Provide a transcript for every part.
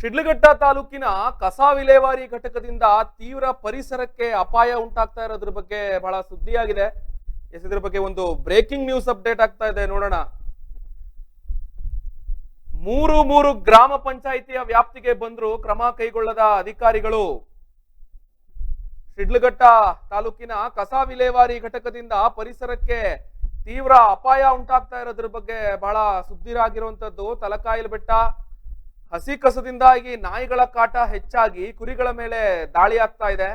ಶಿಡ್ಲಘಟ್ಟ ತಾಲೂಕಿನ ಕಸ ವಿಲೇವಾರಿ ಘಟಕದಿಂದ ತೀವ್ರ ಪರಿಸರಕ್ಕೆ ಅಪಾಯ ಉಂಟಾಗ್ತಾ ಇರೋದ್ರ ಬಗ್ಗೆ ಬಹಳ ಸುದ್ದಿಯಾಗಿದೆ. ಎಸ್, ಇದ್ರ ಬಗ್ಗೆ ಒಂದು ಬ್ರೇಕಿಂಗ್ ನ್ಯೂಸ್ ಅಪ್ಡೇಟ್ ಆಗ್ತಾ ಇದೆ. ನೋಡೋಣ. ಮೂರು ಮೂರು ಗ್ರಾಮ ಪಂಚಾಯಿತಿಯ ವ್ಯಾಪ್ತಿಗೆ ಬಂದ್ರು ಕ್ರಮ ಕೈಗೊಳ್ಳದ ಅಧಿಕಾರಿಗಳು. ಶಿಡ್ಲಘಟ್ಟ ತಾಲೂಕಿನ ಕಸ ವಿಲೇವಾರಿ ಘಟಕದಿಂದ ಪರಿಸರಕ್ಕೆ ತೀವ್ರ ಅಪಾಯ ಉಂಟಾಗ್ತಾ ಇರೋದ್ರ ಬಗ್ಗೆ ಬಹಳ ಸುದ್ದಿರಾಗಿರುವಂತದ್ದು ತಲಕಾಯಿಲ್ ಬೆಟ್ಟ. ಹಸಿ ಕಸದಿಂದಾಗಿ ನಾಯಿಗಳ ಕಾಟ ಹೆಚ್ಚಾಗಿ ಕುರಿಗಳ ಮೇಲೆ ದಾಳಿ ಆಗ್ತಾ ಇದೆ.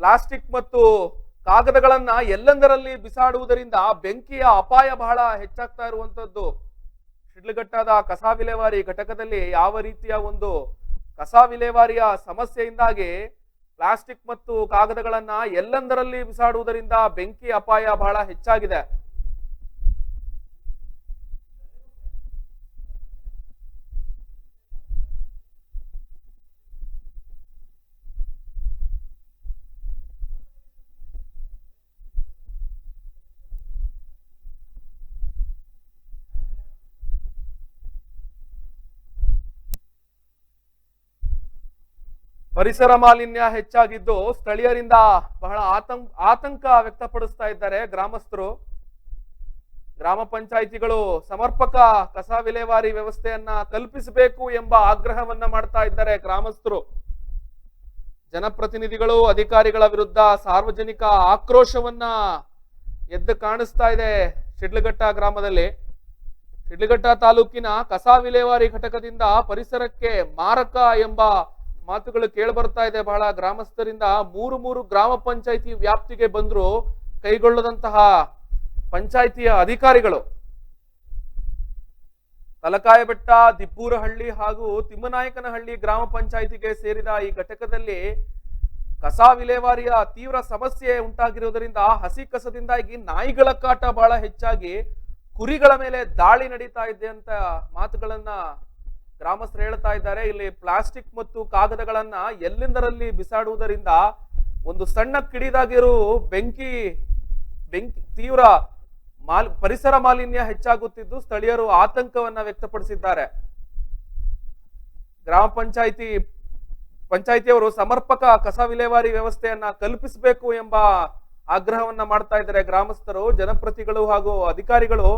ಪ್ಲಾಸ್ಟಿಕ್ ಮತ್ತು ಕಾಗದಗಳನ್ನ ಎಲ್ಲೆಂದರಲ್ಲಿ ಬಿಸಾಡುವುದರಿಂದ ಬೆಂಕಿಯ ಅಪಾಯ ಬಹಳ ಹೆಚ್ಚಾಗ್ತಾ ಇರುವಂತದ್ದು. ಶಿಡ್ಲಘಟ್ಟದ ಕಸ ವಿಲೇವಾರಿ ಘಟಕದಲ್ಲಿ ಯಾವ ರೀತಿಯ ಒಂದು ಕಸ ವಿಲೇವಾರಿಯ ಸಮಸ್ಯೆಯಿಂದಾಗಿ ಪ್ಲಾಸ್ಟಿಕ್ ಮತ್ತು ಕಾಗದಗಳನ್ನ ಎಲ್ಲೆಂದರಲ್ಲಿ ಬಿಸಾಡುವುದರಿಂದ ಬೆಂಕಿ ಅಪಾಯ ಬಹಳ ಹೆಚ್ಚಾಗಿದೆ. ಪರಿಸರ ಮಾಲಿನ್ಯ ಹೆಚ್ಚಾಗಿದ್ದು ಸ್ಥಳೀಯರಿಂದ ಬಹಳ ಆತಂಕ ಆತಂಕ ವ್ಯಕ್ತಪಡಿಸ್ತಾ ಇದ್ದಾರೆ ಗ್ರಾಮಸ್ಥರು. ಗ್ರಾಮ ಪಂಚಾಯಿತಿಗಳು ಸಮರ್ಪಕ ಕಸ ವಿಲೇವಾರಿ ವ್ಯವಸ್ಥೆಯನ್ನ ಕಲ್ಪಿಸಬೇಕು ಎಂಬ ಆಗ್ರಹವನ್ನ ಮಾಡ್ತಾ ಇದ್ದಾರೆ ಗ್ರಾಮಸ್ಥರು. ಜನಪ್ರತಿನಿಧಿಗಳು, ಅಧಿಕಾರಿಗಳ ವಿರುದ್ಧ ಸಾರ್ವಜನಿಕ ಆಕ್ರೋಶವನ್ನ ಎದ್ದು ಕಾಣಿಸ್ತಾ ಇದೆ ಶಿಡ್ಲಘಟ್ಟ ಗ್ರಾಮದಲ್ಲಿ. ಶಿಡ್ಲಘಟ್ಟ ತಾಲೂಕಿನ ಕಸ ವಿಲೇವಾರಿ ಘಟಕದಿಂದ ಪರಿಸರಕ್ಕೆ ಮಾರಕ ಎಂಬ ಮಾತುಗಳು ಕೇಳಬರ್ತಾ ಇದೆ ಬಹಳ. ಗ್ರಾಮಸ್ಥರಿಂದ ಮೂರು ಮೂರು ಗ್ರಾಮ ಪಂಚಾಯಿತಿ ವ್ಯಾಪ್ತಿಗೆ ಬಂದ್ರು ಕೈಗೊಳ್ಳದಂತಹ ಪಂಚಾಯಿತಿಯ ಅಧಿಕಾರಿಗಳು. ತಲಕಾಯಬೆಟ್ಟ ದಿಬ್ಬೂರಹಳ್ಳಿ ಹಾಗೂ ತಿಮ್ಮನಾಯಕನಹಳ್ಳಿ ಗ್ರಾಮ ಪಂಚಾಯಿತಿಗೆ ಸೇರಿದ ಈ ಘಟಕದಲ್ಲಿ ಕಸ ವಿಲೇವಾರಿಯ ತೀವ್ರ ಸಮಸ್ಯೆ ಉಂಟಾಗಿರುವುದರಿಂದ ಹಸಿ ಕಸದಿಂದಾಗಿ ನಾಯಿಗಳ ಕಾಟ ಬಹಳ ಹೆಚ್ಚಾಗಿ ಕುರಿಗಳ ಮೇಲೆ ದಾಳಿ ನಡೀತಾ ಇದೆ ಅಂತ ಮಾತುಗಳನ್ನ ಗ್ರಾಮಸ್ಥರು ಹೇಳ್ತಾ ಇದ್ದಾರೆ, ಇಲ್ಲಿ ಪ್ಲಾಸ್ಟಿಕ್ ಮತ್ತು ಕಾಗದಗಳನ್ನ ಎಲ್ಲಿಂದರಲ್ಲಿ ಬಿಸಾಡುವುದರಿಂದ ಒಂದು ಸಣ್ಣ ಕಿಡಿದಾಗಿರೋ ಬೆಂಕಿ ಬೆಂಕಿ ತೀವ್ರ ಮಾಲ್, ಪರಿಸರ ಮಾಲಿನ್ಯ ಹೆಚ್ಚಾಗುತ್ತಿದ್ದು ಸ್ಥಳೀಯರು ಆತಂಕವನ್ನ ವ್ಯಕ್ತಪಡಿಸಿದ್ದಾರೆ. ಗ್ರಾಮ ಪಂಚಾಯಿತಿ, ಪಂಚಾಯಿತಿಯವರು ಸಮರ್ಪಕ ಕಸ ವಿಲೇವಾರಿ ವ್ಯವಸ್ಥೆಯನ್ನ ಕಲ್ಪಿಸಬೇಕು ಎಂಬ ಆಗ್ರಹವನ್ನ ಮಾಡ್ತಾ ಇದ್ದಾರೆ ಗ್ರಾಮಸ್ಥರು, ಜನಪ್ರತಿಗಳು ಹಾಗೂ ಅಧಿಕಾರಿಗಳು.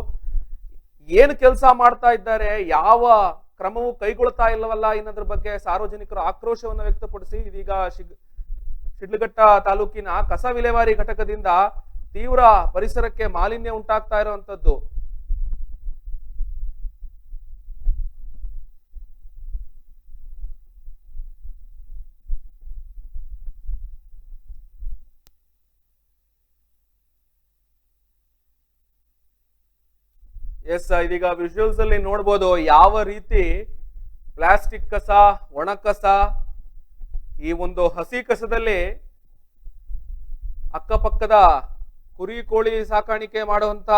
ಏನು ಕೆಲಸ ಮಾಡ್ತಾ ಇದ್ದಾರೆ, ಯಾವ ಕ್ರಮವು ಕೈಗೊಳ್ತಾ ಇಲ್ಲವಲ್ಲ ಅನ್ನೋದ್ರ ಬಗ್ಗೆ ಸಾರ್ವಜನಿಕರು ಆಕ್ರೋಶವನ್ನು ವ್ಯಕ್ತಪಡಿಸಿ ಇದೀಗ ಶಿಗ್, ಶಿಡ್ಲಘಟ್ಟ ತಾಲೂಕಿನ ಕಸ ವಿಲೇವಾರಿ ಘಟಕದಿಂದ ತೀವ್ರ ಪರಿಸರಕ್ಕೆ ಮಾಲಿನ್ಯ ಉಂಟಾಗ್ತಾ ಇರುವಂತದ್ದು ಎಸ್ ಇದೀಗ ವಿಜುವಲ್ಸ್ ಅಲ್ಲಿ ನೋಡ್ಬೋದು ಯಾವ ರೀತಿ ಪ್ಲಾಸ್ಟಿಕ್ ಕಸ, ಒಣ ಕಸ, ಈ ಒಂದು ಹಸಿ ಕಸದಲ್ಲಿ ಅಕ್ಕಪಕ್ಕದ ಕುರಿ ಕೋಳಿ ಸಾಕಾಣಿಕೆ ಮಾಡುವಂತ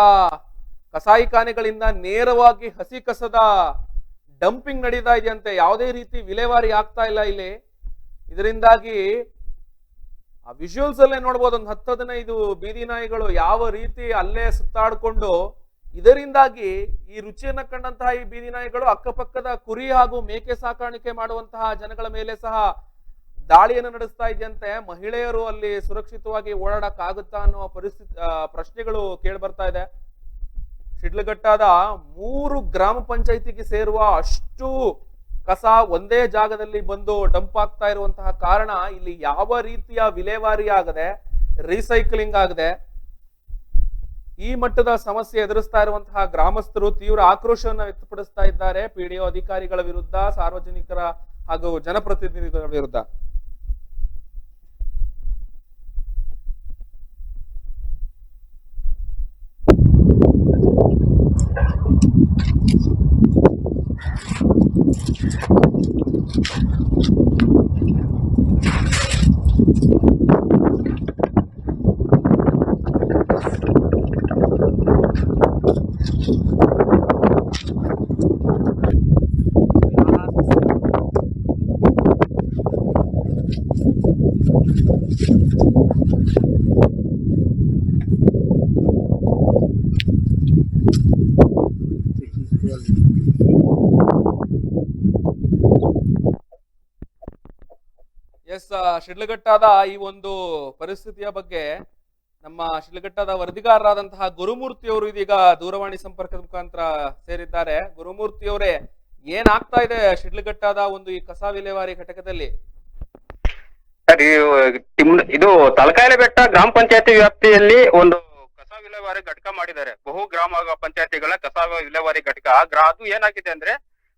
ಕಸಾಯಿಖಾನೆಗಳಿಂದ ನೇರವಾಗಿ ಹಸಿ ಕಸದ ಡಂಪಿಂಗ್ ನಡೀತಾ ಇದೆಯಂತೆ. ಯಾವುದೇ ರೀತಿ ವಿಲೇವಾರಿ ಆಗ್ತಾ ಇಲ್ಲ ಇಲ್ಲಿ. ಇದರಿಂದಾಗಿ ಆ ವಿಜುವಲ್ಸ್ ಅಲ್ಲೇ ನೋಡ್ಬೋದು. ಒಂದು ಹತ್ತು, ಹದಿನೈದು ಬೀದಿ ನಾಯಿಗಳು ಯಾವ ರೀತಿ ಅಲ್ಲೇ ಸುತ್ತಾಡ್ಕೊಂಡು ಇದರಿಂದಾಗಿ ಈ ರುಚಿಯನ್ನು ಕಂಡಂತಹ ಈ ಬೀದಿ ನಾಯಿಗಳು ಅಕ್ಕಪಕ್ಕದ ಕುರಿ ಹಾಗೂ ಮೇಕೆ ಸಾಕಾಣಿಕೆ ಮಾಡುವಂತಹ ಜನಗಳ ಮೇಲೆ ಸಹ ದಾಳಿಯನ್ನು ನಡೆಸ್ತಾ ಇದೆಯಂತೆ. ಮಹಿಳೆಯರು ಅಲ್ಲಿ ಸುರಕ್ಷಿತವಾಗಿ ಓಡಾಡಕ್ ಆಗುತ್ತಾ ಅನ್ನುವ ಪರಿಸ್ಥಿತಿ ಪ್ರಶ್ನೆಗಳು ಕೇಳಿ ಬರ್ತಾ ಇದೆ. ಶಿಡ್ಲಘಟ್ಟದ ಮೂರು ಗ್ರಾಮ ಪಂಚಾಯಿತಿಗೆ ಸೇರುವ ಅಷ್ಟು ಕಸ ಒಂದೇ ಜಾಗದಲ್ಲಿ ಬಂದು ಡಂಪ್ ಆಗ್ತಾ ಇರುವಂತಹ ಕಾರಣ ಇಲ್ಲಿ ಯಾವ ರೀತಿಯ ವಿಲೇವಾರಿ ಆಗದೆ, ರೀಸೈಕ್ಲಿಂಗ್ ಆಗದೆ ಈ ಮಟ್ಟದ ಸಮಸ್ಯೆ ಎದುರಿಸ್ತಾ ಇರುವಂತಹ ಗ್ರಾಮಸ್ಥರು ತೀವ್ರ ಆಕ್ರೋಶವನ್ನು ವ್ಯಕ್ತಪಡಿಸ್ತಾ ಇದ್ದಾರೆ. ಪಿಡಿಒ ಅಧಿಕಾರಿಗಳ ವಿರುದ್ಧ, ಸಾರ್ವಜನಿಕರ ಹಾಗೂ ಜನಪ್ರತಿನಿಧಿಗಳ ವಿರುದ್ಧ. ಶಿಡ್ಲಘಟ್ಟಾದ ಈ ಒಂದು ಪರಿಸ್ಥಿತಿಯ ಬಗ್ಗೆ ನಮ್ಮ ಶಿಡ್ಲಘಟ್ಟದ ವರದಿಗಾರರಾದಂತಹ ಗುರುಮೂರ್ತಿ ಅವರು ಇದೀಗ ದೂರವಾಣಿ ಸಂಪರ್ಕದ ಮುಖಾಂತರ ಸೇರಿದ್ದಾರೆ. ಗುರುಮೂರ್ತಿ ಅವರೇ ಏನಾಗ್ತಾ ಇದೆ ಶಿಡ್ಲಘಟ್ಟದ ಒಂದು ಈ ಕಸ ವಿಲೇವಾರಿ ಘಟಕದಲ್ಲಿ? ಸರ್ ಇದು ತಲಕಾಯಿಲೆ ಬೆಟ್ಟ ಗ್ರಾಮ ಪಂಚಾಯತಿ ವ್ಯಾಪ್ತಿಯಲ್ಲಿ ಒಂದು ಕಸ ವಿಲೇವಾರಿ ಘಟಕ ಮಾಡಿದ್ದಾರೆ. ಬಹು ಗ್ರಾಮ ಪಂಚಾಯತಿಗಳ ಕಸ ವಿಲೇವಾರಿ ಘಟಕ. ಅದು ಏನಾಗಿದೆ ಅಂದ್ರೆ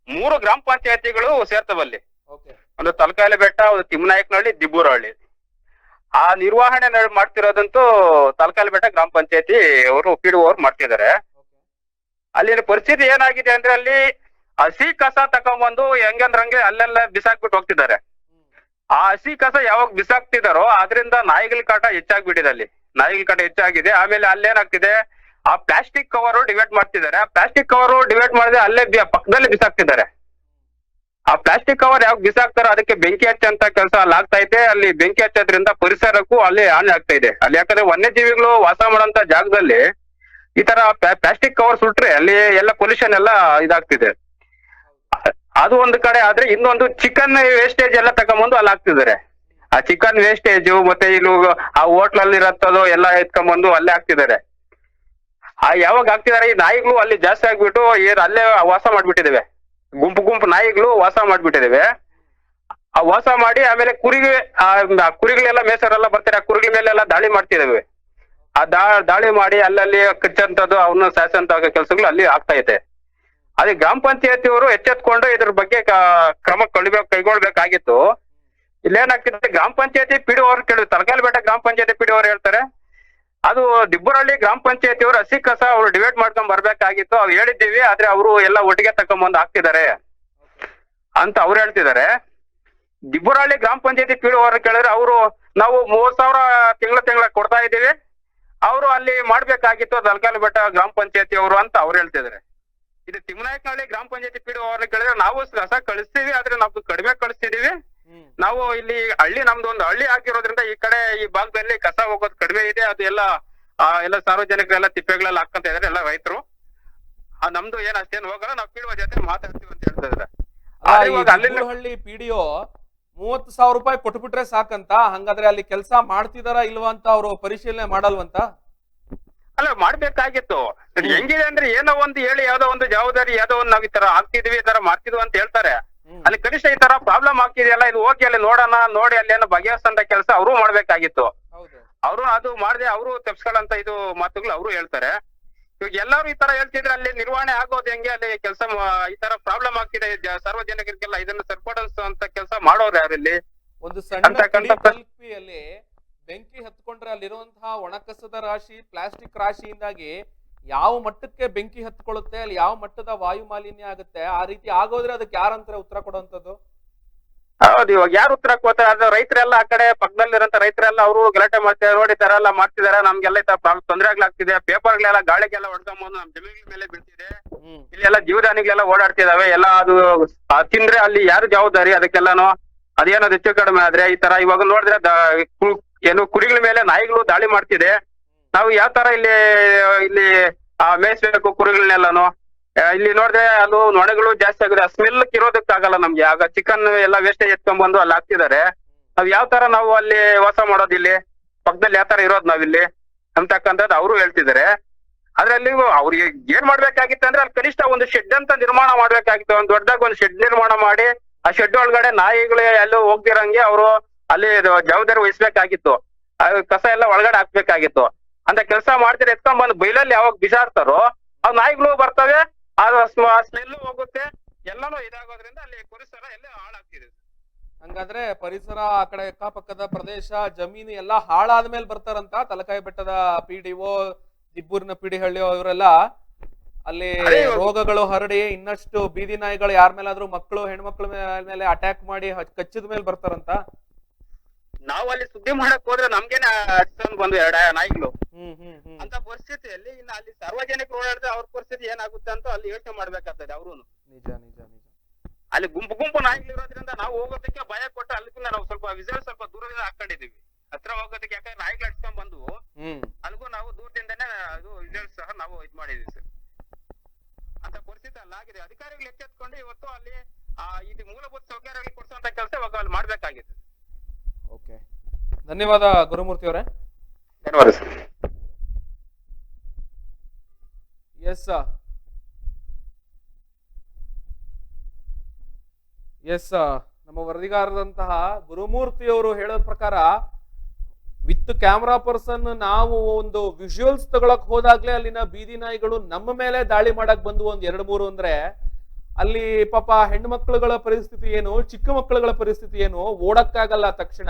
ಮೂರು ಗ್ರಾಮ ಪಂಚಾಯತಿಗಳು ಸೇರ್ತವಲ್ಲಿ ಓಕೆ. ಒಂದು ತಲಕಾಯಿಲೆ ಬೆಟ್ಟ, ಒಂದು ತಿಮ್ಮನಾಯಕನಹಳ್ಳಿ, ದಿಬ್ಬೂರಹಳ್ಳಿ. ಆ ನಿರ್ವಹಣೆ ಮಾಡ್ತಿರೋದಂತೂ ತಲಕಾಯಿಲೆ ಬೆಟ್ಟ ಗ್ರಾಮ ಪಂಚಾಯತಿ ಅವರು ಪಿ ಅವ್ರು ಮಾಡ್ತಿದ್ದಾರೆ. ಅಲ್ಲಿನ ಪರಿಸ್ಥಿತಿ ಏನಾಗಿದೆ ಅಂದ್ರೆ ಅಲ್ಲಿ ಹಸಿ ಕಸ ತಕೊಂಡ್ಬಂದು ಹೆಂಗಂದ್ರಂಗೆ ಅಲ್ಲೆಲ್ಲ ಬಿಸಾಕ್ಬಿಟ್ಟು ಹೋಗ್ತಿದ್ದಾರೆ. ಆ ಹಸಿ ಕಸ ಯಾವಾಗ ಬಿಸಾಕ್ತಿದಾರೋ ಅದರಿಂದ ನಾಯಿಗಳ ಕಾಟ ಹೆಚ್ಚಾಗ್ಬಿಟ್ಟಿದೆ ಅಲ್ಲಿ. ನಾಯಿಗಳ ಕಾಟ ಹೆಚ್ಚಾಗಿದೆ. ಆಮೇಲೆ ಅಲ್ಲೇನಾಗ್ತಿದೆ? ಆ ಪ್ಲಾಸ್ಟಿಕ್ ಕವರ್ ಡಿವೈಡ್ ಮಾಡ್ತಿದ್ದಾರೆ. ಆ ಪ್ಲಾಸ್ಟಿಕ್ ಕವರ್ ಡಿವೈಡ್ ಮಾಡಿದ್ರೆ ಅಲ್ಲೇ ಪಕ್ಕದಲ್ಲೇ ಬಿಸಾಕ್ತಿದ್ದಾರೆ. ಆ ಪ್ಲಾಸ್ಟಿಕ್ ಕವರ್ ಯಾವ ಬಿಸಾಕ್ತಾರೋ ಅದಕ್ಕೆ ಬೆಂಕಿ ಹಚ್ಚಂತ ಕೆಲಸ ಅಲ್ಲಿ ಆಗ್ತಾ ಇದೆ. ಅಲ್ಲಿ ಬೆಂಕಿ ಹಚ್ಚೋದ್ರಿಂದ ಪರಿಸರಕ್ಕೂ ಅಲ್ಲಿ ಹಾನಿ ಆಗ್ತಾ ಇದೆ. ಅಲ್ಲಿ ಯಾಕಂದ್ರೆ ವನ್ಯಜೀವಿಗಳು ವಾಸ ಮಾಡುವಂತ ಜಾಗದಲ್ಲಿ ಈ ತರ ಪ್ಲಾಸ್ಟಿಕ್ ಕವರ್ ಸುಟ್ರೆ ಅಲ್ಲಿ ಎಲ್ಲ ಪೊಲ್ಯೂಷನ್ ಎಲ್ಲ ಇದಾಗ್ತಿದೆ. ಅದು ಒಂದು ಕಡೆ ಆದ್ರೆ ಇನ್ನೊಂದು ಚಿಕನ್ ವೇಸ್ಟೇಜ್ ಎಲ್ಲ ತಗೊಂಬಂದು ಅಲ್ಲಿ ಹಾಕ್ತಿದ್ದಾರೆ. ಆ ಚಿಕನ್ ವೇಸ್ಟೇಜ್ ಮತ್ತೆ ಇಲ್ಲಿ ಆ ಹೋಟ್ಲಲ್ಲಿ ಇರತ್ತದು ಎಲ್ಲ ಎತ್ಕೊಂಡ್ಬಂದು ಅಲ್ಲೇ ಹಾಕ್ತಿದ್ದಾರೆ. ಆ ಯಾವಾಗ ಹಾಕ್ತಿದ್ದಾರೆ ಈ ನಾಯಿಗಳು ಅಲ್ಲಿ ಜಾಸ್ತಿ ಆಗ್ಬಿಟ್ಟು ಅಲ್ಲೇ ವಾಸ ಮಾಡ್ಬಿಟ್ಟಿದ್ದೇವೆ. ಗುಂಪು ಗುಂಪು ನಾಯಿಗಳು ವಾಸ ಮಾಡ್ಬಿಟ್ಟಿದ್ದೇವೆ ಆ ವಾಸ ಮಾಡಿ ಆಮೇಲೆ ಕುರಿಗೆ, ಆ ಕುರಿಗಳೆಲ್ಲ ಮೇಸರೆಲ್ಲ ಬರ್ತಾರೆ. ಆ ಕುರಿಗಳ ಮೇಲೆಲ್ಲ ದಾಳಿ ಮಾಡ್ತಿದ್ದೇವೆ ಆ ದಾ, ದಾಳಿ ಮಾಡಿ ಅಲ್ಲಲ್ಲಿ ಕಚ್ಚಂತದ್ದು ಅವನ್ನ ಸಾಯಿಸಂತ ಕೆಲಸಗಳು ಅಲ್ಲಿ ಆಗ್ತಾ ಇದೆ. ಅದೇ ಗ್ರಾಮ ಪಂಚಾಯತಿಯವರು ಎಚ್ಚೆತ್ಕೊಂಡು ಇದ್ರ ಬಗ್ಗೆ ಕ್ರಮ ಕಳಿಬೇಕು ಕೈಗೊಳ್ಬೇಕಾಗಿತ್ತು. ಇಲ್ಲೇನಾಗ್ತಿದೆ, ಗ್ರಾಮ ಪಂಚಾಯತಿ ಪಿಡಿ ಅವ್ರು ಕೇಳಿ ತರಕಾರಿ ಬೆಟ್ಟ ಗ್ರಾಮ ಪಂಚಾಯತಿ ಪಿಡಿ ಅವ್ರು ಹೇಳ್ತಾರೆ. ಅದು ದಿಬ್ಬರಹಳ್ಳಿ ಗ್ರಾಮ ಪಂಚಾಯತಿ ಅವರು ಹಸಿ ಕಸ ಅವ್ರು ಡಿವೈಡ್ ಮಾಡ್ಕೊಂಡ್ ಬರ್ಬೇಕಾಗಿತ್ತು. ಅವ್ರು ಹೇಳಿದ್ದೀವಿ, ಆದ್ರೆ ಅವರು ಎಲ್ಲ ಒಟ್ಟಿಗೆ ತಕೊಂಬಂದು ಹಾಕ್ತಿದ್ದಾರೆ ಅಂತ ಅವ್ರು ಹೇಳ್ತಿದ್ದಾರೆ. ದಿಬ್ಬರಹಳ್ಳಿ ಗ್ರಾಮ ಪಂಚಾಯತಿ ಪಿ ಅವ್ರು ಕೇಳಿದ್ರೆ ಅವರು ನಾವು ಮೂವತ್ ಸಾವಿರ ತಿಂಗಳ ತಿಂಗಳ ಕೊಡ್ತಾ ಇದ್ದೀವಿ. ಅವರು ಅಲ್ಲಿ ಮಾಡ್ಬೇಕಾಗಿತ್ತು, ದಲ್ಕಾಲ ಬೆಟ್ಟ ಗ್ರಾಮ ಪಂಚಾಯತಿ ಅವರು ಅಂತ ಅವ್ರು ಹೇಳ್ತಿದ್ದಾರೆ. ಇದು ತಿಮ್ಮನಾಯಕನಹಳ್ಳಿ ಗ್ರಾಮ ಪಂಚಾಯತಿ ಪಿ ಡಿ ಅವ್ರನ್ನ ಕೇಳಿದ್ರೆ ನಾವು ಕಸ ಕಳಿಸ್ತೀವಿ, ಆದ್ರೆ ನಾವು ಕಡಿಮೆ ಕಳಿಸ್ತಿದೀವಿ ನಾವು ಇಲ್ಲಿ ಹಳ್ಳಿ ನಮ್ದು ಒಂದು ಹಳ್ಳಿ ಆಗಿರೋದ್ರಿಂದ ಈ ಕಡೆ ಈ ಭಾಗದಲ್ಲಿ ಕಸ ಹೋಗೋದು ಕಡಿಮೆ ಇದೆ. ಅದು ಎಲ್ಲ ಎಲ್ಲ ಸಾರ್ವಜನಿಕರೆಲ್ಲ ತಿಪ್ಪೆಗಳೆಲ್ಲ ಹಾಕಂತ ಇದಾರೆ ಎಲ್ಲ ರೈತರು. ನಮ್ದು ಏನ್ ಅಷ್ಟೇನು ಹೋಗಲ್ಲ ನಾವು ಪೀಡುವ ಜೊತೆ ಮಾತಾಡ್ತೀವಿ ಅಂತ ಹೇಳ್ತಾ ಇದಾರೆ. ಹಳ್ಳಿ ಪಿಡಿಒ ಮೂವತ್ತು ಸಾವಿರ ರೂಪಾಯಿ ಕೊಟ್ಬಿಟ್ರೆ ಸಾಕಂತ? ಹಂಗಾದ್ರೆ ಅಲ್ಲಿ ಕೆಲಸ ಮಾಡ್ತಿದಾರಾ ಇಲ್ವಾ ಅಂತ ಅವರು ಪರಿಶೀಲನೆ ಮಾಡಲ್ವಂತ? ಅಲ್ಲ ಮಾಡ್ಬೇಕಾಗಿತ್ತು. ಹೆಂಗಿದೆ ಅಂದ್ರೆ ಏನೋ ಒಂದು ಹೇಳಿ ಯಾವ್ದೋ ಒಂದು ಜವಾಬ್ದಾರಿ ಯಾವ್ದೋ ಒಂದು ನಾವ್ ಈ ತರ ಹಾಕ್ತಿದ್ವಿ ಈ ತರ ಮಾಡ್ತಿದ್ವಿ ಅಂತ ಹೇಳ್ತಾರೆ. ಅಲ್ಲಿ ಕನಿಷ್ಠ ಈ ತರ ಪ್ರಾಬ್ಲಮ್ ಆಗ್ತಿದೆಯಲ್ಲ ಇದು ಓಕೆ ಅಲ್ಲಿ ನೋಡೋಣ ನೋಡಿ ಅಲ್ಲಿ ಏನೋ ಬಗೆಹರಿಸಂತ ಕೆಲಸ ಅವರು ಮಾಡ್ಬೇಕಾಗಿತ್ತು. ಅವರು ಅದು ಮಾಡದೆ ಅವರು ತೆಪ್ಸ್ಕೊಳ್ಳಂತ ಇದು ಮಾತುಗಳು ಅವರು ಹೇಳ್ತಾರೆ. ಇವಾಗ ಎಲ್ಲರೂ ಈ ತರ ಹೇಳ್ತಿದ್ರೆ ಅಲ್ಲಿ ನಿರ್ವಹಣೆ ಆಗೋದು ಹೆಂಗೆ? ಅಲ್ಲಿ ಕೆಲಸ ಈ ತರ ಪ್ರಾಬ್ಲಮ್ ಆಗ್ತಿದೆ ಸಾರ್ವಜನಿಕರಿಗೆಲ್ಲ ಇದನ್ನ ಸರಿಪಡಿಸುವಂತ ಕೆಲಸ ಮಾಡೋರು ಯಾರಲ್ಲಿ ಒಂದು ಸಣ್ಣ ಕಲ್ಪಿಯಲ್ಲಿ ಬೆಂಕಿ ಹತ್ಕೊಂಡ್ರೆ ಅಲ್ಲಿರುವಂತಹ ಒಣಕಸದ ರಾಶಿ ಪ್ಲಾಸ್ಟಿಕ್ ರಾಶಿಯಿಂದಾಗಿ ಯಾವ ಮಟ್ಟಕ್ಕೆ ಬೆಂಕಿ ಹತ್ಕೊಳ್ಳುತ್ತೆ ಅಲ್ಲಿ ಯಾವ ಮಟ್ಟದ ವಾಯು ಮಾಲಿನ್ಯ ಆಗುತ್ತೆ ಆ ರೀತಿ ಆಗೋದ್ರೆ ಅದಕ್ಕೆ ಯಾರಂತಾರೆ ಉತ್ತರ ಕೊಡುವಂತದ್ದು ಹೌದು ಇವಾಗ ಯಾರು ಉತ್ತರ ಕೊಡ್ತಾರೆ? ಅದು ರೈತರೆಲ್ಲ ಆ ಕಡೆ ಪಕ್ಕದಲ್ಲಿರೋಂತ ರೈತರೆಲ್ಲ ಅವರು ಗಲಾಟೆ ಮಾಡ್ತಾರೆ ನೋಡಿ ತರ ಎಲ್ಲ ಮಾಡ್ತಿದಾರೆ ನಮ್ಗೆಲ್ಲ ಈ ಆಗ್ತಿದೆ ಪ್ರಾಬ್ಲಮ್ ತೊಂದರೆ ಆಗ್ಲಾಗ್ತಿದೆ ಪೇಪರ್ಗಳೆಲ್ಲ ಗಾಳಿಗೆಲ್ಲ ಹೊಡ್ಕೊಂಬಂದು ನಮ್ ಜಮೀನ್ ಮೇಲೆ ಬೀಳ್ತಿದೆ. ಇಲ್ಲಿ ಇಲ್ಲೆಲ್ಲ ಜೀವದಾನಿಗಳೆಲ್ಲ ಓಡಾಡ್ತಿದಾವೆ ಎಲ್ಲ ಅದು ತಿಂದ್ರೆ ಅಲ್ಲಿ ಯಾರು ಜವಾಬ್ದಾರಿ ಅದಕ್ಕೆಲ್ಲಾನು? ಅದೇನೋ ಹೆಚ್ಚು ಕಡಿಮೆ ಆದ್ರೆ ಈ ತರ ಇವಾಗ ನೋಡಿದ್ರೆ ಏನು ಕುರಿಗಳ ಮೇಲೆ ನಾಯಿಗಳು ದಾಳಿ ಮಾಡ್ತಿದೆ. ನಾವು ಯಾವ ತರ ಇಲ್ಲಿ ಇಲ್ಲಿ ಮೇಯಿಸ್ಬೇಕು ಕುರಿಗಳನ್ನೆಲ್ಲಾನು? ಇಲ್ಲಿ ನೋಡಿದ್ರೆ ಅದು ನೊಣಗಳು ಜಾಸ್ತಿ ಆಗಿದೆ. ಸ್ಮೆಲ್ ಇರೋದಕ್ಕಾಗಲ್ಲ ನಮ್ಗೆ. ಆಗ ಚಿಕನ್ ಎಲ್ಲ ವೇಸ್ಟೇಜ್ ಎತ್ಕೊಂಡ್ಬಂದು ಅಲ್ಲಿ ಹಾಕ್ತಿದ್ದಾರೆ. ನಾವ್ ಯಾವ ತರ ನಾವು ಅಲ್ಲಿ ವಾಸ ಮಾಡೋದು ಇಲ್ಲಿ? ಪಕ್ಕದಲ್ಲಿ ಯಾವ ತರ ಇರೋದು ನಾವಿಲ್ಲಿ ಅಂತಕ್ಕಂಥದ್ದು ಅವರು ಹೇಳ್ತಿದ್ದಾರೆ. ಅದ್ರಲ್ಲಿ ಅವ್ರಿಗೆ ಏನ್ ಮಾಡ್ಬೇಕಾಗಿತ್ತು ಅಂದ್ರೆ ಅಲ್ಲಿ ಕನಿಷ್ಠ ಒಂದು ಶೆಡ್ ಅಂತ ನಿರ್ಮಾಣ ಮಾಡ್ಬೇಕಾಗಿತ್ತು. ಒಂದ್ ದೊಡ್ಡದಾಗ ಒಂದು ಶೆಡ್ ನಿರ್ಮಾಣ ಮಾಡಿ, ಆ ಶೆಡ್ ಒಳಗಡೆ ನಾಯಿಗಳು ಎಲ್ಲೂ ಹೋಗ್ದಿರಂಗೆ ಅವರು ಅಲ್ಲಿ ಜವಾಬ್ದಾರಿ ವಹಿಸ್ಬೇಕಾಗಿತ್ತು. ಕಸ ಎಲ್ಲ ಒಳಗಡೆ ಹಾಕ್ಬೇಕಾಗಿತ್ತು. ಅಂತ ಕೆಲಸ ಮಾಡ್ತೀರಿ ಎತ್ಕೊಂಡ್ ಬಂದು ಬೈಲಲ್ಲಿ ಯಾವಾಗ ಬಿಸಾಡ್ತಾರೋ ಆ ನಾಯಿಗಳು ಬರ್ತವೆ ಅದು ಸ್ಮೆಲ್ ಹೋಗುತ್ತೆ ಎಲ್ಲಾನು ಇದಾಗೋದ್ರಿಂದ ಅಲ್ಲಿ ಪರಿಸರ ಎಲ್ಲ ಹಾಳಾಗ್ತಿದೆ. ಹಂಗಾದ್ರೆ ಪರಿಸರ ಆ ಕಡೆ ಅಕ್ಕಪಕ್ಕದ ಪ್ರದೇಶ ಜಮೀನು ಎಲ್ಲಾ ಹಾಳಾದ್ಮೇಲೆ ಬರ್ತಾರಂತ ತಲಕಾಯಿ ಬೆಟ್ಟದ ಪಿ ಡಿ ಒ ದಿಬ್ಬೂರಿನ ಪಿಡಿಹಳ್ಳಿ ಅವರೆಲ್ಲ. ಅಲ್ಲಿ ಅದೇ ಇವಾಗ- ರೋಗಗಳು ಹರಡಿ ಇನ್ನಷ್ಟು ಬೀದಿ ನಾಯಿಗಳು ಯಾರ ಮೇಲಾದ್ರೂ ಮಕ್ಕಳು ಹೆಣ್ಮಕ್ಳ ಮೇಲೆ ಅಟ್ಯಾಕ್ ಮಾಡಿ ಕಚ್ಚಿದ ಮೇಲೆ ಬರ್ತಾರಂತ. ನಾವು ಅಲ್ಲಿ ಸುದ್ದಿ ಮಾಡಕ್ ಹೋದ್ರೆ ನಮ್ಗೇನೆ ಅಷ್ಟೊಂದು ಬಂದು ಎರಡ ನಾಯಿಗಳು. ಅಂತ ಪರಿಸ್ಥಿತಿಯಲ್ಲಿ ಇನ್ನ ಅಲ್ಲಿ ಸಾರ್ವಜನಿಕರು ಓಡಾಡಿದ್ರೆ ಅವ್ರ ಪರಿಸ್ಥಿತಿ ಏನಾಗುತ್ತೆ ಅಂತ ಅಲ್ಲಿ ಯೋಚನೆ ಮಾಡ್ಬೇಕಾಗ್ತದೆ ಅವರು ನಿಜ ನಿಜ ನಿಜ. ಅಲ್ಲಿ ಗುಂಪು ಗುಂಪು ನಾಯಿಗಳಿರೋದ್ರಿಂದ ನಾವು ಹೋಗೋದಕ್ಕೆ ಭಯ ಕೊಟ್ಟು ಅಲ್ಲಿಂದ ನಾವು ಸ್ವಲ್ಪ ವಿಜಯ ಸ್ವಲ್ಪ ದೂರದಿಂದ ಹಾಕೊಂಡಿದೀವಿ ಹತ್ರ ಹೋಗೋದಕ್ಕೆ ಯಾಕಂದ್ರೆ ನಾಯಿಗಳು ಹಚ್ಕೊಂಡ್ ಬಂದು ಅಲ್ಲಿಗೂ ನಾವು ದೂರದಿಂದನೇ ಅದು ವಿಜಯ ಸಹ ನಾವು ಇದ್ ಮಾಡಿದೀವಿ ಸರ್. ಅಂತ ಪರಿಸ್ಥಿತಿ ಅಲ್ಲಿ ಆಗಿದೆ. ಅಧಿಕಾರಿಗಳು ಎಚ್ಚೆತ್ಕೊಂಡು ಇವತ್ತು ಅಲ್ಲಿ ಆ ಇದು ಮೂಲಭೂತ ಸೌಕರ್ಯಗಳು ಕೊಡಿಸುವಂತ ಕೆಲಸ ಇವಾಗ ಅಲ್ಲಿ ಮಾಡ್ಬೇಕಾಗಿದೆ. ಓಕೆ ಧನ್ಯವಾದ ಗುರುಮೂರ್ತಿ ಅವರೇ. ಧನ್ಯವಾದ ಸರ್. ಎಸ್ ಎಸ್ ನಮ್ಮ ವರದಿಗಾರದಂತಹ ಗುರುಮೂರ್ತಿ ಅವರು ಹೇಳೋದ ಪ್ರಕಾರ ವಿತ್ ಕ್ಯಾಮ್ರಾ ಪರ್ಸನ್ ನಾವು ಒಂದು ವಿಜುವಲ್ಸ್ ತಗೊಳಕ್ ಹೋದಾಗ್ಲೇ ಅಲ್ಲಿನ ಬೀದಿ ನಾಯಿಗಳು ನಮ್ಮ ಮೇಲೆ ದಾಳಿ ಮಾಡಕ್ ಬಂದು ಒಂದ್ ಎರಡು ಮೂರು ಅಂದ್ರೆ ಅಲ್ಲಿ ಪಾಪ ಹೆಣ್ಣು ಮಕ್ಕಳುಗಳ ಪರಿಸ್ಥಿತಿ ಏನು, ಚಿಕ್ಕ ಮಕ್ಕಳುಗಳ ಪರಿಸ್ಥಿತಿ ಏನು, ಓಡಕ್ಕಾಗಲ್ಲ ತಕ್ಷಣ.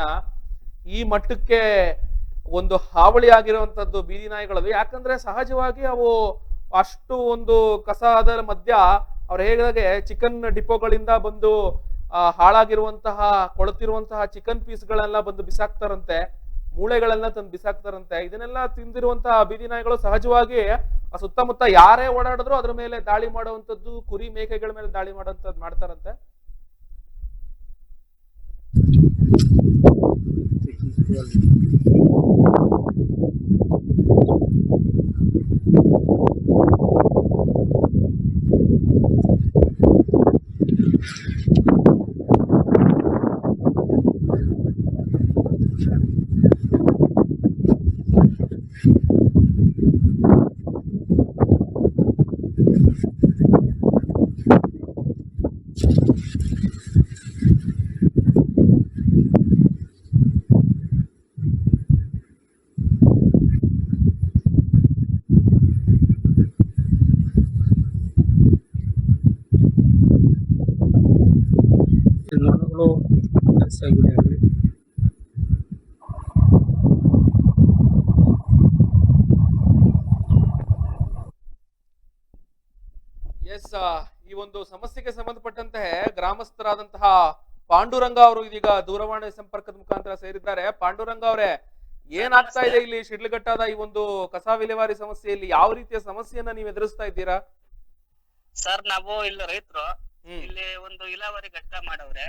ಈ ಮಟ್ಟಕ್ಕೆ ಒಂದು ಹಾವಳಿ ಆಗಿರುವಂತದ್ದು ಬೀದಿ ನಾಯಿಗಳದು. ಯಾಕಂದ್ರೆ ಸಹಜವಾಗಿ ಅವು ಅಷ್ಟು ಒಂದು ಕಸದ ಮಧ್ಯ ಅವ್ರು ಹೇಗೆ ಚಿಕನ್ ಡಿಪೋಗಳಿಂದ ಬಂದು ಹಾಳಾಗಿರುವಂತಹ, ಕೊಳತಿರುವಂತಹ ಚಿಕನ್ ಪೀಸ್ಗಳೆಲ್ಲ ಬಂದು ಬಿಸಾಕ್ತಾರಂತೆ ಮೂಳೆಗಳೆಲ್ಲ ತಂದು ಬಿಸಾಕ್ತಾರಂತೆ, ಇದನ್ನೆಲ್ಲ ತಿಂದಿರುವಂತಹ ಬೀದಿ ನಾಯಿಗಳು ಸಹಜವಾಗಿ ಆ ಸುತ್ತಮುತ್ತ ಯಾರೇ ಓಡಾಡಿದ್ರು ಅದ್ರ ಮೇಲೆ ದಾಳಿ ಮಾಡುವಂತದ್ದು ಕುರಿ ಮೇಕೆಗಳ ಮೇಲೆ ದಾಳಿ ಮಾಡುವಂತದ್ದು ಮಾಡ್ತಾರಂತೆ ನೊಣಗಳು ಜಾಸ್ತಿ ಆಗಿದೆ ಅಲ್ಲಿ ಎಸ್ ಈ ಒಂದು ಸಮಸ್ಯೆಗೆ ಸಂಬಂಧಪಟ್ಟಂತೆ ಗ್ರಾಮಸ್ಥರಾದಂತಹ ಪಾಂಡುರಂಗ ಅವರು ಇದೀಗ ದೂರವಾಣಿ ಸಂಪರ್ಕದ ಮುಖಾಂತರ ಸೇರಿದ್ದಾರೆ. ಪಾಂಡುರಂಗ ಅವರೇ ಏನಾಗ್ತಾ ಇದೆ ಇಲ್ಲಿ ಶಿಡ್ಲಘಟ್ಟದ ಈ ಒಂದು ಕಸ ವಿಲೇವಾರಿ ಸಮಸ್ಯೆಯಲ್ಲಿ? ಯಾವ ರೀತಿಯ ಸಮಸ್ಯೆಯನ್ನ ನೀವು ಎದುರಿಸ್ತಾ ಇದ್ದೀರಾ? ಸರ್ ನಾವು ಇಲ್ಲಿ ರೈತರು ಇಲ್ಲಿ ಒಂದು ಇಲಾವರಿ ಘಟ್ಟ ಮಾಡವ್ರೆ.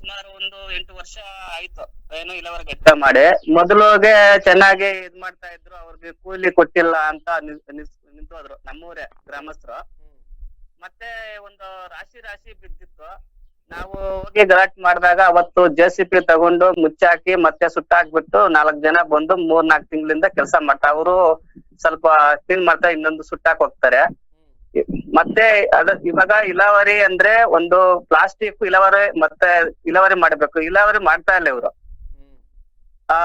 ಸುಮಾರು ಒಂದು ಎಂಟು ವರ್ಷ ಆಯ್ತು ಏನು ಇಲಾವರಿ ಘಟ್ಟ ಮಾಡಿ. ಮೊದಲಿಗೆ ಚೆನ್ನಾಗಿ ಇದ್ ಮಾಡ್ತಾ ಇದ್ರು ಅವ್ರಿಗೆ ಕೂಲಿ ಕೊಟ್ಟಿಲ್ಲ ಅಂತ ನಿಂತೋದ್ರು ನಮ್ಮೂರೇ ಗ್ರಾಮಸ್ಥರು. ಮತ್ತೆ ಒಂದು ರಾಶಿ ರಾಶಿ ಬಿದ್ದಿತ್ತು. ನಾವು ಹೋಗಿ ಗಲಾಟ್ ಮಾಡಿದಾಗ ಅವತ್ತು ಜೆ ಸಿ ಪಿ ತಗೊಂಡು ಮುಚ್ಚಾಕಿ ಮತ್ತೆ ಸುಟ್ಟಾಕ್ಬಿಟ್ಟು ನಾಲ್ಕ್ ಜನ ಬಂದು ಮೂರ್ ನಾಲ್ಕ್ ತಿಂಗಳಿಂದ ಕೆಲಸ ಮಾಡ್ತಾ ಅವರು ಸ್ವಲ್ಪ ಕ್ಲೀನ್ ಮಾಡ್ತಾ ಇನ್ನೊಂದು ಸುಟ್ಟಾಕ್ ಹೋಗ್ತಾರೆ. ಮತ್ತೆ ಅದ ಇವಾಗ ಇಲಾವರಿ ಅಂದ್ರೆ ಒಂದು ಪ್ಲಾಸ್ಟಿಕ್ ಇಲಾವರಿ ಮತ್ತೆ ಇಲಾವರಿ ಮಾಡ್ಬೇಕು. ಇಲಾವರಿ ಮಾಡ್ತಾ ಇಲ್ಲ ಇವರು. ಆ,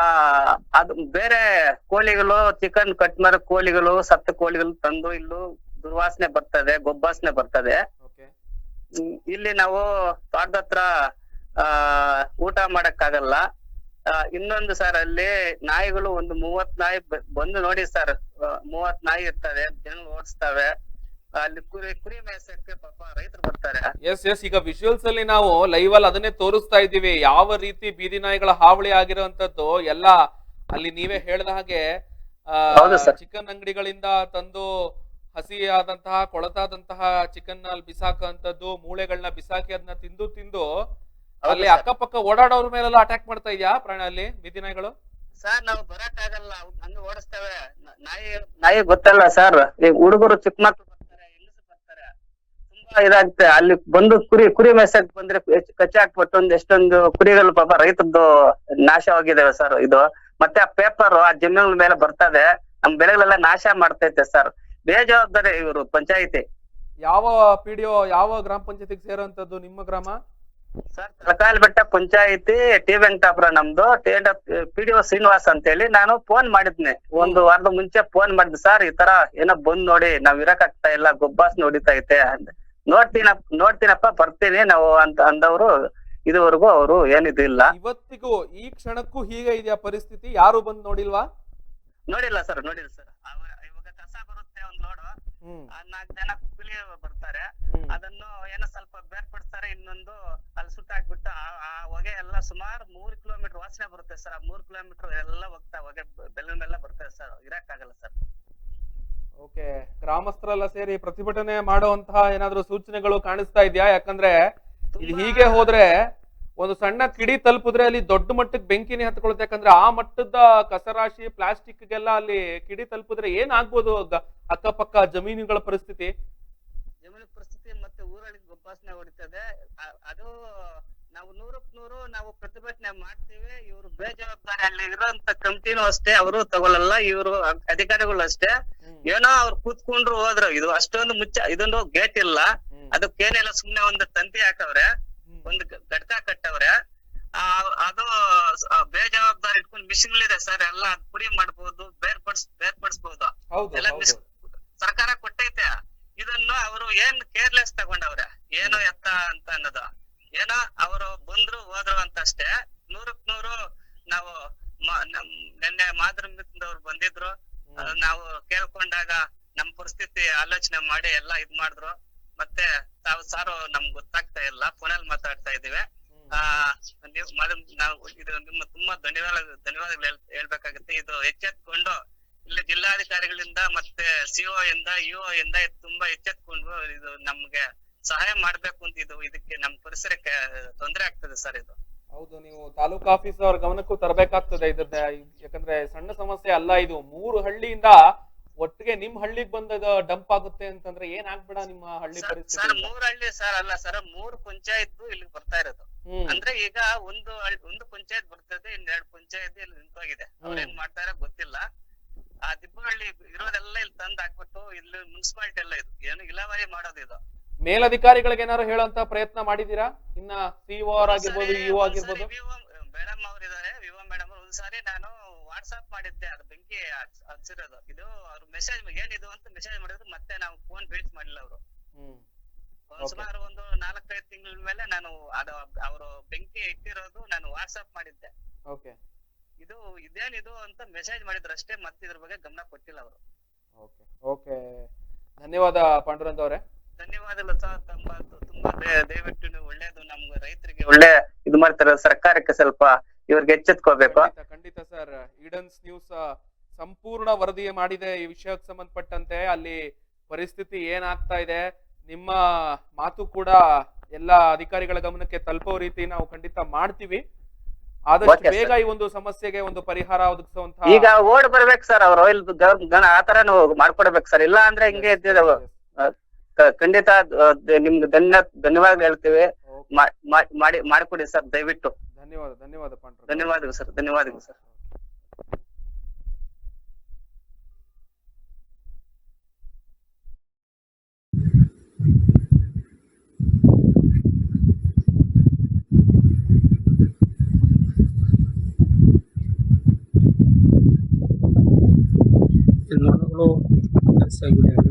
ಅದು ಬೇರೆ ಕೋಳಿಗಳು ಚಿಕನ್ ಕಟ್ ಮಾಡೋ ಕೋಳಿಗಳು, ಸತ್ತ ಕೋಳಿಗಳು ತಂದು ಇಲ್ಲೂ ದುರ್ವಾಸನೆ ಬರ್ತದೆ ಗೊಬ್ಬಾಸನೆ ಬರ್ತದೆ. ಇಲ್ಲಿ ನಾವು ತೋಟದ ಹತ್ರ ಆ ಊಟ ಮಾಡಕ್ಕಾಗಲ್ಲ. ಇನ್ನೊಂದು ಸರ್ ಅಲ್ಲಿ ನಾಯಿಗಳು ಒಂದು ಮೂವತ್ ನಾಯಿ ಬಂದು ನೋಡಿ ಸರ್ ಮೂವತ್ ನಾಯಿ ಇರ್ತದೆ ಜನ ಓಡಿಸ್ತವೆ. ಅಲ್ಲಿ ಕುರಿ ಕುರಿ ಮೇಸಕ್ಕೆ ಪಾಪ ರೈತರು ಬರ್ತಾರೆ. ಎಸ್ ಎಸ್ ಈಗ ವಿಶುವಲ್ಸ್ ಅಲ್ಲಿ ನಾವು ಲೈವ್ ಅಲ್ಲಿ ಅದನ್ನೇ ತೋರಿಸ್ತಾ ಇದ್ದೀವಿ. ಯಾವ ರೀತಿ ಬೀದಿ ನಾಯಿಗಳ ಹಾವಳಿ ಆಗಿರುವಂತದ್ದು ಎಲ್ಲ ಅಲ್ಲಿ ನೀವೇ ಹೇಳ್ದ ಹಾಗೆ. ಚಿಕನ್ ಅಂಗಡಿಗಳಿಂದ ತಂದು ಹಸಿಯಾದಂತಹ ಕೊಳತಾದಂತಹ ಚಿಕನ್ ಅಲ್ಲಿ ಬಿಸಾಕಂತದ್ದು ಮೂಳೆಗಳನ್ನ ಬಿಸಾಕಿ ಅದನ್ನ ತಿಂದು ತಿಂದು ಅಲ್ಲಿ. ಅಕ್ಕಪಕ್ಕ ಓಡಾಡೋರ್ ಮೇಲೆಲ್ಲ ಅಟ್ಯಾಕ್ ಮಾಡ್ತಾ ಇದ್ಯಾ ಪ್ರಾಣಿ ಅಲ್ಲಿ ಬೀದಿ ನಾಯಿಗಳು ಸರ್ ನಾವು ಬರಕ್ ಆಗಲ್ಲ. ಹಂಗ ಓಡಿಸ್ತೇವೆ ನಾಯಿ ನಾಯಿ ಗೊತ್ತಲ್ಲ ಸರ್. ಈಗ ಹುಡುಗರು ಚಿಕ್ಕ ಮಕ್ಕಳು ಬರ್ತಾರೆ ಹೆಂಗಸು ಬರ್ತಾರೆ. ತುಂಬಾ ಇದಾಗುತ್ತೆ. ಅಲ್ಲಿ ಬಂದು ಕುರಿ ಕುರಿ ಮೇಸಕ್ ಬಂದ್ರೆ ಕಚ್ಚೆ ಹಾಕ್ಬಿಟ್ಟು ಒಂದ್ ಎಷ್ಟೊಂದು ಕುರಿಗಳು ಪಾಪ ರೈತರದ್ದು ನಾಶವಾಗಿದ್ದಾವೆ ಸರ್ ಇದು. ಮತ್ತೆ ಆ ಪೇಪರ್ ಆ ಜಮೀನ್ ಮೇಲೆ ಬರ್ತದೆ. ನಮ್ ಬೆಳೆಗಳೆಲ್ಲ ನಾಶ ಮಾಡ್ತೈತೆ ಸರ್. ಬೇಜವಾಬ್ದಾರಿ ಇವರು ಪಂಚಾಯಿತಿ. ಯಾವ ಪಿಡಿಒ ಯಾವ ಗ್ರಾಮ ಪಂಚಾಯತಿಗೆ ಸೇರುವಂತದ್ದು ನಿಮ್ಮ ಗ್ರಾಮ? ಸರ್ ತಲಕಾಲ್ ಬೆಟ್ಟ ಪಂಚಾಯಿತಿ ಟಿ ವೆಂಕಟಾಪುರ ನಮ್ದು. ಪಿಡಿಒ ಶ್ರೀನಿವಾಸ್ ಅಂತ ಹೇಳಿ ನಾನು ಫೋನ್ ಮಾಡಿದ್ನೆ. ಒಂದು ವಾರದ ಮುಂಚೆ ಫೋನ್ ಮಾಡಿದ್ ಸರ್ ಈ ತರ ಏನೋ ಬಂದ್ ನೋಡಿ ನಾವ್ ಇರಕ್ ಆಗ್ತಾ ಇಲ್ಲ ಗೊಬ್ಬಾಸ್ ನೋಡಿತೈತೆ ಅಂದ ನೋಡ್ತೀನಪ್ಪ ನೋಡ್ತೀನಪ್ಪ ಬರ್ತೀನಿ ನಾವು ಅಂತ ಅಂದವರು ಇದುವರೆಗೂ ಅವರು ಏನಿದಿಲ್ಲ ಇಲ್ಲ. ಇವತ್ತಿಗೂ ಈ ಕ್ಷಣಕ್ಕೂ ಹೀಗೆ ಇದೆಯಾ ಪರಿಸ್ಥಿತಿ? ಯಾರು ಬಂದ್ ನೋಡಿಲ್ವಾ? ನೋಡಿಲ್ಲ ಸರ್ ನೋಡಿಲ್ಲ ಸರ್ ಇವಾಗ ಕಸ ಬರುತ್ತೆ ಒಂದ್ ಲೋಡು ಹ್ಮ್ ನಾಲ್ಕು ಜನ ಕೂಲಿ ಬರ್ತಾರೆ. ಅದನ್ನು ಏನೋ ಸ್ವಲ್ಪ ಬೇರ್ಪಡಿಸ್ತಾರೆ ಇನ್ನೊಂದು ಅಲ್ಲಿ ಸುಟ್ಟಾಕ್ಬಿಟ್ಟು ಆ ಆ ಹೊಗೆ ಎಲ್ಲ ಸುಮಾರು ಮೂರ್ ಕಿಲೋಮೀಟರ್ ವಾಸನೆ ಬರುತ್ತೆ ಸರ್. ಆ ಮೂರ್ ಕಿಲೋಮೀಟರ್ ಎಲ್ಲ ಹೋಗ್ತಾ ಹೊಗೆ ಬೆಲ್ಲನೆಲ್ಲ ಬರ್ತದೆ ಸರ್. ಇರಕ್ಕಾಗಲ್ಲ ಸರ್. ಓಕೆ. ಗ್ರಾಮಸ್ಥರೆಲ್ಲ ಸೇರಿ ಪ್ರತಿಭಟನೆ ಮಾಡುವಂತಹ ಏನಾದ್ರು ಸೂಚನೆಗಳು ಕಾಣಿಸ್ತಾ ಇದೆಯಾ? ಯಾಕಂದ್ರೆ ಇದು ಹೀಗೆ ಹೋದ್ರೆ ಒಂದು ಸಣ್ಣ ಕಿಡಿ ತಲುಪಿದ್ರೆ ಅಲ್ಲಿ ದೊಡ್ಡ ಮಟ್ಟಕ್ಕೆ ಬೆಂಕಿನೇ ಹತ್ಕೊಳ್ಳುತ್ತೆ. ಯಾಕಂದ್ರೆ ಆ ಮಟ್ಟದ ಕಸರಾಶಿ ಪ್ಲಾಸ್ಟಿಕ್ಗೆಲ್ಲ ಅಲ್ಲಿ ಕಿಡಿ ತಲುಪಿದ್ರೆ ಏನಾಗ್ಬೋದು ಆಗ್ಬೋದು ಅಕ್ಕಪಕ್ಕ ಜಮೀನುಗಳ ಪರಿಸ್ಥಿತಿ? ಜಮೀನು ಪರಿಸ್ಥಿತಿ ಮತ್ತೆ ಊರಲ್ಲಿ ಗೊಬ್ಬಾಸನೆ ಹೊಡಿತದೆ. ಅದು ನಾವು ನೂರಕ್ ನೂರು ನಾವು ಪ್ರತಿಭಟನೆ ಮಾಡ್ತೀವಿ. ಇವರು ಬೇಜವಾಬ್ದಾರಿ ಅಲ್ಲಿ ಇರೋಂತ ಕಮಿಟಿನೂ ಅಷ್ಟೇ ಅವರು ತಗೊಳಲ್ಲ ಇವರು ಅಧಿಕಾರಿಗಳು ಅಷ್ಟೇ. ಏನೋ ಅವ್ರು ಕೂತ್ಕೊಂಡ್ರು ಹೋದ್ರು. ಇದು ಅಷ್ಟೊಂದು ಮುಚ್ಚ ಇದೊಂದು ಗೇಟ್ ಇಲ್ಲ. ಅದಕ್ಕೇನೆಲ್ಲ ಸುಮ್ನೆ ಒಂದು ತಂತಿ ಹಾಕವ್ರೆ. ಒಂದು ಗ- ಘಟಕ ಕಟ್ಟವ್ರೆ ಆ, ಅದು ಬೇಜವಾಬ್ದಾರಿ ಇಟ್ಕೊಂಡು ಇದೆ ಸರ್. ಎಲ್ಲ ಪುಡಿ ಮಾಡ್ಬೋದು ಬೇರ್ಪಡಿಸ್ ಬೇರ್ಪಡಿಸ್ಬೋದು. ಹೌದು ಎಲ್ಲ ಸರ್ಕಾರ ಕೊಟ್ಟೈತೆ. ಇದನ್ನು ಅವರು ಏನ್ ಕೇರ್ಲೆಸ್ ತಗೊಂಡವ್ರೆ? ಏನೋ ಎತ್ತ ಅಂತ ಅನ್ನೋದು. ಏನೋ ಅವರು ಬಂದ್ರು ಹೋದ್ರು ಅಂತ ಅಷ್ಟೇ ನೂರಕ್ ನೂರು ನಾವು ನಿನ್ನೆ ಮಾತೃಮಿತ್ರದವ್ರು ಬಂದಿದ್ರು. ನಾವು ಕೇಳ್ಕೊಂಡಾಗ ನಮ್ ಪರಿಸ್ಥಿತಿ ಆಲೋಚನೆ ಮಾಡಿ ಎಲ್ಲ ಇದ್ ಮಾಡಿದ್ರು. ಮತ್ತೆ ತಾವು ಸಾರು ನಮ್ಗ್ ಗೊತ್ತಾಗ್ತಾ ಇಲ್ಲ ಫೋನಲ್ಲಿ ಮಾತಾಡ್ತಾ ಇದೀವಿ ಆ ನೀವು madam, ನಾವು ಇದು ನಿಮ್ಮ ತುಂಬಾ ಧನ್ಯವಾದ ಧನ್ಯವಾದಗಳು ಹೇಳ್- ಹೇಳ್ಬೇಕಾಗುತ್ತೆ. ಇದು ಎಚ್ಚೆತ್ಕೊಂಡು ಇಲ್ಲಿ ಜಿಲ್ಲಾಧಿಕಾರಿಗಳಿಂದ ಮತ್ತೆ ಸಿಒ ಇಂದ ಇಒ ಇಂದ ಇದು ತುಂಬಾ ಎಚ್ಚೆತ್ಕೊಂಡು ಇದು ನಮ್ಗೆ ಸಹಾಯ ಮಾಡ್ಬೇಕು ಅಂತ ಇದು ಇದಕ್ಕೆ ನಮ್ ಪರಿಸರಕ್ಕೆ ತೊಂದರೆ ಆಗ್ತದೆ ಸರ್ ಇದು. ಹೌದು ನೀವು ತಾಲೂಕು ಆಫೀಸ್ ಅವ್ರ ಗಮನಕ್ಕೂ ತರಬೇಕಾಗ್ತದೆ ಇದನ್ನ ಯಾಕಂದ್ರೆ ಸಣ್ಣ ಸಮಸ್ಯೆ ಅಲ್ಲ ಇದು. ಮೂರು ಹಳ್ಳಿಯಿಂದ ಒಟ್ಟಿಗೆ ನಿಮ್ ಹಳ್ಳಿಗ್ ಬಂದ ಡಂಪ್ ಆಗುತ್ತೆ ಅಂತಂದ್ರೆ ಏನ್ ಆಗ್ಬೇಡ ನಿಮ್ಮ ಹಳ್ಳಿ ಸರ್ ಮೂರ್ ಹಳ್ಳಿ ಸರ್ ಅಲ್ಲ ಸರ್ ಮೂರ್ ಪಂಚಾಯತ್ ಇಲ್ಲಿ ಬರ್ತಾ ಇರೋದು. ಅಂದ್ರೆ ಈಗ ಒಂದು ಒಂದು ಪಂಚಾಯತ್ ಬರ್ತದೆ ಇನ್ನೆರಡು ಪಂಚಾಯತ್ ಇಲ್ಲಿ ನಿಂತೋಗಿದೆ ಅವ್ರ ಏನ್ ಮಾಡ್ತಾರೆ ಗೊತ್ತಿಲ್ಲ. ಆ ದಿಬ್ಬಹಳ್ಳಿ ಇರೋದೆಲ್ಲ ಇಲ್ಲಿ ತಂದ್ ಹಾಕ್ಬಿಟ್ಟು ಇಲ್ಲಿ ಮುನ್ಸಿಪಾಲಿಟಿ ಎಲ್ಲ ಇದು. ಏನು ಇಲಾವರಿ ಮಾಡೋದು ಇದು. ಮೇಲಧಿಕಾರಿಗಳಿಗೆ ಏನಾದ್ರು ಹೇಳೋಂತ ಪ್ರಯತ್ನ ಮಾಡಿದೀರಾ ಇನ್ನ ಸಿಒ ಆಗಿರ್ಬೋದು ಇಒ ಆಗಿರ್ಬೋದು? ಮೇಡಮ್ ಅವ್ರಿದ್ದಾರೆ. ವಿವೋ ಮೇಡಮ್ ಒಂದ್ಸಾರಿ ನಾನು ವಾಟ್ಸ್ಆಪ್ ಮಾಡಿದ್ದೆ ಅದು ಬೆಂಕಿ ಹಚ್- ಹಚ್ಚಿರೋದು. ಇದು ಅವ್ರು ಮೆಸೇಜ್ ಏನಿದು ಅಂತ ಮೆಸೇಜ್ ಮಾಡಿದ್ರು ಮತ್ತೆ ನಾವು ಫೋನ್ ರೀಚ್ ಮಾಡಿಲ್ಲ ಅವರು. ಹ್ಮ್. ಒಂದ್ ಸುಮಾರು ಒಂದು ನಾಲ್ಕೈದು ತಿಂಗಳ ಮೇಲೆ ನಾನು ಅದು ಅವರು ಬೆಂಕಿ ಇಟ್ಟಿರೋದು ನಾನು ವಾಟ್ಸ್ಆಪ್ ಮಾಡಿದ್ದೆ. ಓಕೆ ಇದು ಇದೇನಿದು ಅಂತ ಮೆಸೇಜ್ ಮಾಡಿದ್ರು ಅಷ್ಟೇ ಮತ್ತೆ ಇದ್ರ ಬಗ್ಗೆ ಗಮನ ಕೊಟ್ಟಿಲ್ಲ ಅವರು. ಓಕೆ ಓಕೆ ಧನ್ಯವಾದ ಪಾಂಡುರಂಗ್ ಅವರೇ. ಧನ್ಯವಾದಗಳು ಸರ್ ತುಂಬಾ ತುಂಬಾ ದಯ- ದಯವಿಟ್ಟು ನೀವು ಒಳ್ಳೇದು ನಮ್ಗೆ ರೈತರಿಗೆ ಒಳ್ಳೆ ಇದು ಮಾಡ್ತಾರೆ ಸರ್ಕಾರಕ್ಕೆ ಸ್ವಲ್ಪ ಇವ್ರಿಗೆ ಎಚ್ಚೆತ್ಕೋಬೇಕು. ಖಂಡಿತ ಖಂಡಿತ ಸರ್. ಈಡನ್ಸ್ ನ್ಯೂಸ್ ಸಂಪೂರ್ಣ ವರದಿ ಮಾಡಿದೆ ಈ ವಿಷಯಕ್ಕೆ ಸಂಬಂಧಪಟ್ಟಂತೆ. ಅಲ್ಲಿ ಪರಿಸ್ಥಿತಿ ಏನಾಗ್ತಾ ಇದೆ ನಿಮ್ಮ ಮಾತು ಕೂಡ ಎಲ್ಲ ಅಧಿಕಾರಿಗಳ ಗಮನಕ್ಕೆ ತಲುಪೋ ರೀತಿ ನಾವು ಖಂಡಿತ ಮಾಡ್ತೀವಿ. ಆದಷ್ಟು ಬೇಗ ಈ ಒಂದು ಸಮಸ್ಯೆಗೆ ಒಂದು ಪರಿಹಾರ ಒದಗಿಸುವಂತ ಈಗ ಓಡ್ ಬರ್ಬೇಕು ಸರ್ ಅವರು. ಆತರ ನೀವು ಮಾಡ್ಕೊಡ್ಬೇಕು ಸರ್ ಇಲ್ಲ ಅಂದ್ರೆ ಹಿಂಗೆ ಖಂಡಿತ ನಿಮ್ಗೆ ಧನ್ಯ ಧನ್ಯವಾದ ಹೇಳ್ತೀವಿ. ಮಾಡಿ ಮಾಡಿಕೊಡಿ ಸರ್ ದಯವಿಟ್ಟು. ಧನ್ಯವಾದ ಧನ್ಯವಾದ ಪಾಂಡುರಂಗ್ ಧನ್ಯವಾದಗಳು ಸರ್ ಧನ್ಯವಾದಗಳು ಸರ್ ನೊಣಗಳು ಜಾಸ್ತಿ ಆಗಿಬಿಟ್ಟಿವೆ